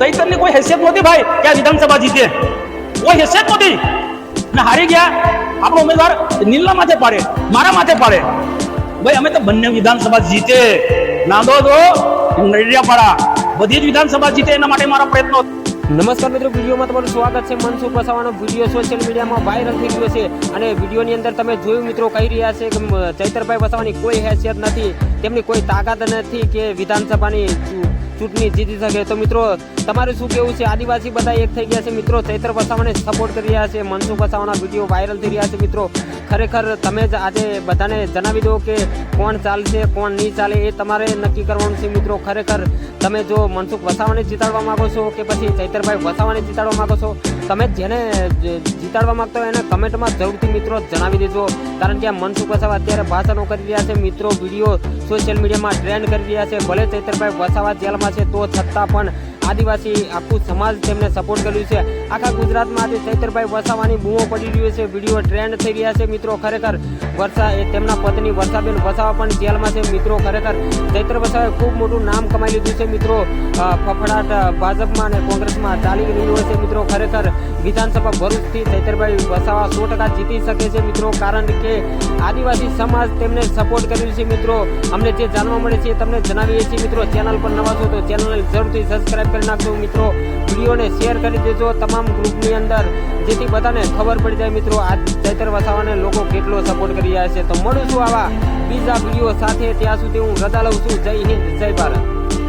ચૈતરની કોઈ હેસિયત નહોતી ભાઈ કે વિધાનસભા જીતે. કોઈ હેસિયત નહોતી. ને હારી ગયા. આપણો ઉમેદવાર નીલના માથે પાડે, મારા માથે પાડે. ભાઈ, અમે તો બંને વિધાનસભા જીતે. નાંદોદ નડિયા નડિયાપાડા. બધી જ વિધાનસભા જીતે એના માટે મારા પ્રયત્નો. નમસ્કાર મિત્રો, વિડીયોમાં તમારું સ્વાગત છે. મનસુખ વસાવાનો વીડિયો સોશિયલ મીડિયામાં વાયરલ થઈ ગયો છે. અને વિડીયોની અંદર તમે જોયું મિત્રો, કહી રહ્યા છે કે ચૈતરભાઈ વસાવાની કોઈ હેસિયત નથી. તેમની કોઈ તાકાત નથી કે વિધાનસભાની ચૂંટણી જીતી શકે. તો મિત્રો, તમારું શું કેવું છે? આદિવાસી બધા એક થઈ ગયા છે મિત્રો. ચૈત્ર વસાવાને સપોર્ટ કરી રહ્યા છે. મનસુખ વસાવાના વીડિયો વાયરલ થઈ રહ્યા છે મિત્રો. ખરેખર તમે જ આજે બધાને જણાવી દો કે કોણ ચાલશે, કોણ નહીં ચાલે એ તમારે નક્કી કરવાનું છે મિત્રો. ખરેખર તમે જો મનસુખ વસાવાને જીતાડવા માંગો છો કે પછી ચૈતરભાઈ વસાવાને જીતાડવા માંગો છો, તમે જેને જીતાડવા માંગતા હોય એને કમેન્ટમાં જરૂરથી મિત્રો જણાવી દેજો. કારણ કે આ મનસુખ વસાવા અત્યારે ભાષણો કરી રહ્યા છે, મિત્રો વીડિયો સોશિયલ મીડિયામાં ટ્રેન્ડ કરી રહ્યા છે. ભલે ચૈતરભાઈ વસાવા જેલમાં છે તો છતાં પણ આદિવાસી આખું સમાજ તેમને સપોર્ટ કર્યું છે. આખા ગુજરાતમાં આજે ચૈતરભાઈ વસાવાની બૂમો પડી રહ્યું છે. વીડિયો ટ્રેન્ડ થઈ રહ્યા છે મિત્રો. ખરેખર વર્ષા એ તેમના પત્ની વર્ષાબેન વસાવા પણ જેલમાં છે. મિત્રો, ખરેખર ચૈત્ર વસાવાએ ખૂબ મોટું નામ કમાઈ લીધું છે. મિત્રો ફફડાટ ભાજપમાં અને કોંગ્રેસમાં ચાલી રહ્યું છે. મિત્રો, ખરેખર વિધાનસભા ભરૂચથી ચૈતરભાઈ વસાવા સો ટકા જીતી શકે છે. મિત્રો, કારણ કે આદિવાસી સમાજ તેમને સપોર્ટ કર્યું છે. મિત્રો, અમને જે જાણવા મળે છે તમને જણાવીએ છીએ. મિત્રો, ચેનલ પર નવા છો તો ચેનલને જરૂરથી સબસ્ક્રાઇબ કરી નાખજો મિત્રો. વિડીયોને શેર કરી દેજો તમામ ગ્રુપની અંદર, જેથી બધાને ખબર પડી જાય મિત્રો આ ચૈતર વસાવાને લોકો કેટલો સપોર્ટ કરી રહ્યા છે. તો મળું છું આવા બીજા વીડિયો સાથે. ત્યાં સુધી હું રજા લઉં છું. જય હિન્દ, જય ભારત.